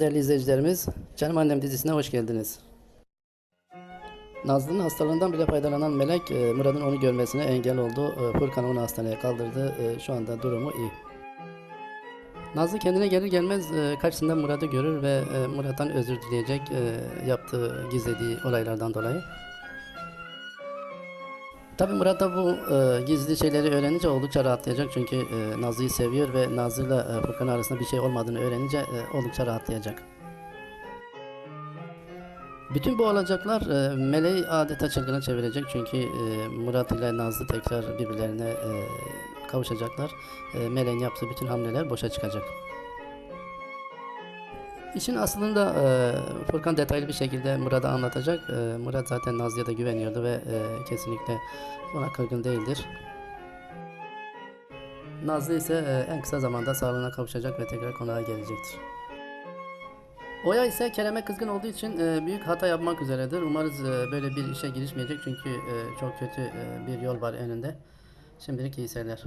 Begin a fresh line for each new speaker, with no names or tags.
Değerli izleyicilerimiz, Canım Annem dizisine hoş geldiniz. Nazlı'nın hastalığından bile faydalanan Melek, e, Murat'ın onu görmesine engel oldu. E, Furkan onu hastaneye kaldırdı. E, Şu anda durumu iyi. Nazlı kendine gelir gelmez karşısında Murat'ı görür ve Murat'tan özür dileyecek yaptığı, gizlediği olaylardan dolayı. Tabii Murat da bu e, gizli şeyleri öğrenince oldukça rahatlayacak çünkü e, Nazlı'yı seviyor ve Nazlı'yla e, Furkan arasında bir şey olmadığını öğrenince e, oldukça rahatlayacak. Bütün bu olacaklar e, Meleği adeta çılgına çevirecek çünkü e, Murat ile Nazlı tekrar birbirlerine e, kavuşacaklar. E, Meleğin yaptığı bütün hamleler boşa çıkacak. İşin aslında e, Furkan detaylı bir şekilde Murat'a anlatacak. E, Murat zaten Nazlı'ya da güveniyordu ve e, kesinlikle ona kırgın değildir. Nazlı ise e, en kısa zamanda sağlığına kavuşacak ve tekrar konağa gelecektir. Oya ise Kerem'e kızgın olduğu için e, büyük hata yapmak üzeredir. Umarız e, böyle bir işe girişmeyecek çünkü e, çok kötü e, bir yol var önünde. Şimdilik iyi seyirler.